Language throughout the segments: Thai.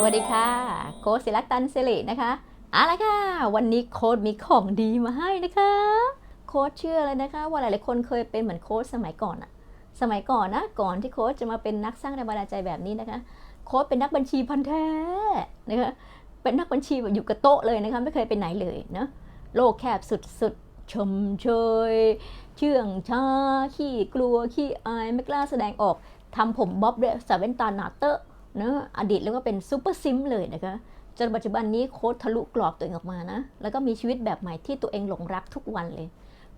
สวัสดีค่ะ โค้ชศิลักตันสิรินะคะเอาละค่ะ วันนี้โค้ชมีของดีมาให้นะคะ โค้ชเชื่อเลยนะคะ ว่าหลายๆคนเคยเป็นเหมือนโค้ชสมัยก่อนอะสมัยก่อนนะ ก่อนที่โค้ชจะมาเป็นนักสร้างแรงบันดาลใจแบบนี้นะคะ โค้ชเป็นนักบัญชีพันธ์แท้นะคะ เป็นนักบัญชีแบบอยู่กับโต๊ะเลยนะคะ ไม่เคยไปไหนเลยเนะโลกแคบสุดๆ ชมเชย เชื่องช้า ขี้กลัว ขี้อาย ไม่กล้าแสดงออก ทำผมบ๊อบด้วยส่แว่นตาหนาเตอะ นะอดีตแล้วก็เป็นซูเปอร์ซิมเลยนะคะจนปัจจุบันนี้โค้ดทะลุกรอบตัวเองออกมานะ แล้วก็มีชีวิตแบบใหม่ที่ตัวเองหลงรักทุกวันเลย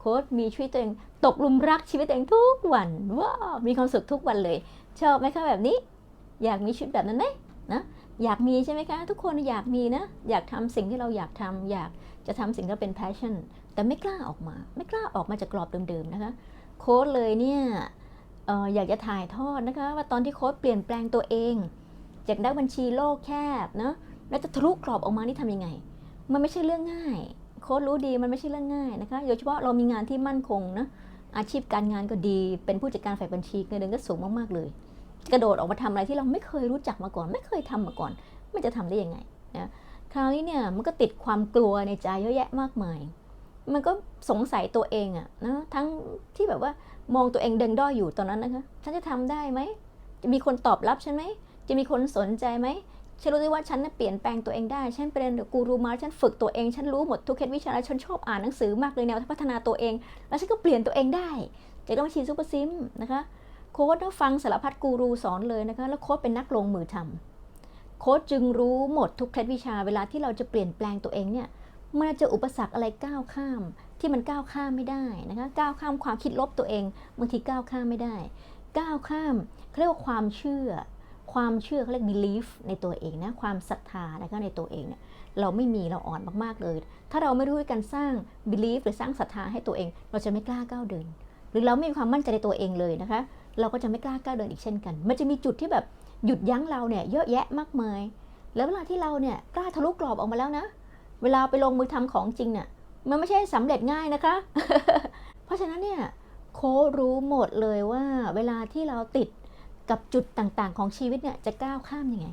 โค้ดมีชีวิตตัวเองตกลุมรักชีวิตตัวเองทุกวันว้าวมีความสุขทุกวันเลย ชอบไหมคะแบบนี้ อยากมีชีวิตแบบนั้นไหมนะอยากมีใช่ไหมคะ ทุกคนอยากมีนะ อยากทำสิ่งที่เราอยากทำอยากจะทำสิ่งที่เป็น passion แต่ไม่กล้าออกมา ไม่กล้าออกมาจากกรอบเดิมๆนะคะ โค้ดเลยเนี่ยอออยากจะถ่ายทอดนะคะ ว่าตอนที่โค้ดเปลี่ยนแปลงตัวเอง จากนักบัญชีโลกแคบนะแล้วจะทะลุกรอบออกมานี่ทำยังไง มันไม่ใช่เรื่องง่าย โค้ดรู้ดีมันไม่ใช่เรื่องง่ายนะคะโดยเฉพาะเรามีงานที่มั่นคงนะอาชีพการงานก็ดี เป็นผู้จัดการฝ่ายบัญชีเงินเดือนก็สูงมากๆเลย กระโดดออกมาทำอะไรที่เราไม่เคยรู้จักมาก่อน ไม่เคยทำมาก่อน มันจะทำได้ยังไงนะคราวนี้เนี่ยมันก็ติดความกลัวในใจเยอะแยะมากมาย มันก็สงสัยตัวเองอะนะทั้งที่แบบว่ามองตัวเองเด้งด้อยอยู่ตอนนั้นนะคะฉันจะทำได้ไหมจะมีคนตอบรับฉันไหม จะมีคนสนใจไหมฉันรู้ได้ว่าฉันเปลี่ยนแปลงตัวเองได้ ฉันเป็นกูรูมาฉันฝึกตัวเอง ฉันรู้หมดทุกเคล็ดวิชา แล้วฉันชอบอ่านหนังสือมากเลยแนวพัฒนาตัวเอง แล้วฉันก็เปลี่ยนตัวเองได้จากนักบัญชีซูเปอร์ซิมนะคะ โค้ดนะฟังสารพัดกูรูสอนเลยนะคะ แล้วโค้ดเป็นนักลงมือทำโค้ดจึงรู้หมดทุกเคล็ดวิชา เวลาที่เราจะเปลี่ยนแปลงตัวเองเนี่ยมันจะอุปสรรคอะไรก้าวข้าม ที่มันก้าวข้ามไม่ได้นะคะ ก้าวข้ามความคิดลบตัวเองบางทีก้าวข้ามไม่ได้ ก้าวข้ามเขาเรียกว่าความเชื่อ ความเชื่อเขาเรียก belief ในตัวเองนะความศรัทธานะคะในตัวเองเนี่ยเราไม่มีเราอ่อนมากๆเลย ถ้าเราไม่รู้วิธีการสร้าง belief หรือสร้างศรัทธาให้ตัวเอง เราจะไม่กล้าก้าวเดิน หรือเราไม่มีความมั่นใจในตัวเองเลยนะคะ เราก็จะไม่กล้าก้าวเดินอีกเช่นกัน มันจะมีจุดที่แบบหยุดยั้งเราเนี่ยเยอะแยะมากมาย แล้วเวลาที่เราเนี่ยกล้าทะลุกรอบออกมาแล้วนะ เวลาไปลงมือทำของจริงเนี่ยมันไม่ใช่สำเร็จง่ายนะคะ เพราะฉะนั้นเนี่ยโครู้หมดเลยว่าเวลาที่เราติด กับจุดต่างๆ ของชีวิตเนี่ยจะก้าวข้ามยังไง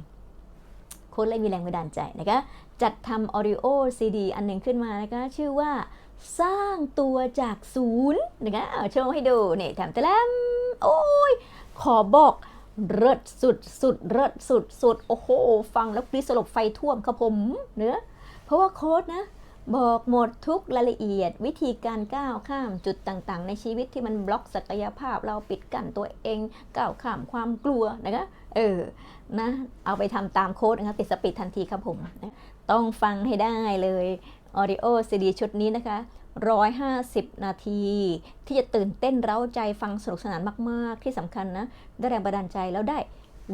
โค้ชเลยมีแรงบันดาลใจนะคะจัดทำออดิโอซีดีอันหนึ่งขึ้นมานะคะชื่อว่าสร้างตัวจากศูนย์นะคะโชว์ให้ดูเนี่ยแถมตะแลมโอ้ยขอบอกเลิศสุดสุดเลิศสุดสุดโอ้โห ฟังแล้วกรีสลบไฟท่วมครับผมเนื้อเพราะว่าโค้ดนะ บอกหมดทุกรายละเอียด วิธีการก้าวข้ามจุดต่างๆ ในชีวิตที่มันบล็อกศักยภาพเราปิดกั้นตัวเองก้าวข้ามความกลัวนะคะเออนะเอาไปทำตามโค้ดนะคะติดสปีดทันทีครับผมนะต้องฟังให้ได้เลยออดิโอซีดีชุดนี้นะคะ 150 นาที ที่จะตื่นเต้นเร้าใจฟังสนุกสนานมาก ๆ ที่สำคัญนะ ได้แรงบันดาลใจแล้วได้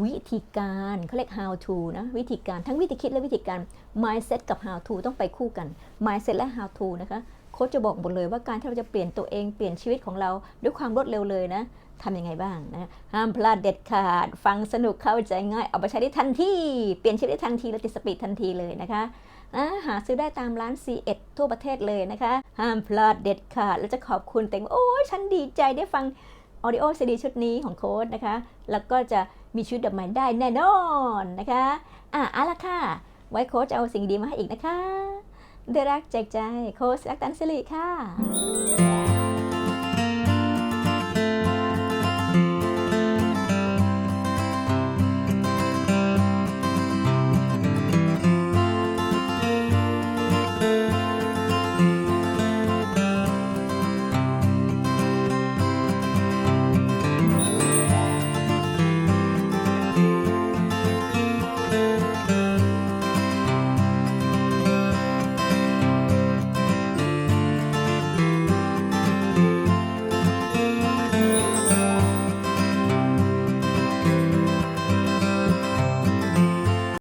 วิธีการเขาเรียก how to นะวิธีการทั้งวิธีคิดและวิธีการ mindset กับ how to ต้องไปคู่กัน mindset และ how to นะคะโค้ชจะบอกหมดเลยว่าการที่เราจะเปลี่ยนตัวเองเปลี่ยนชีวิตของเราด้วยความรวดเร็วเลยนะทำยังไงบ้างนะห้ามพลาดเด็ดขาด ฟังสนุกเข้าใจง่าย เอาไปใช้ได้ทันทีเปลี่ยนชีวิตได้ทันทีและติดสปีดทันทีเลยนะคะอ่าหาซื้อได้ตามร้าน C1 ทั่วประเทศเลยนะคะ ห้ามพลาดเด็ดขาด แล้วจะขอบคุณเต็งโอ้ยฉันดีใจได้ฟัง ออดิโอซีดีชุดนี้ของโค้ดนะคะ แล้วก็จะมีชุดดับใหม่ได้แน่นอนนะคะ อะเอาละค่ะ ไว้โค้ดจะเอาสิ่งดีมาให้อีกนะคะเดรักแจกใจโค้ชรักตันสิริค่ะ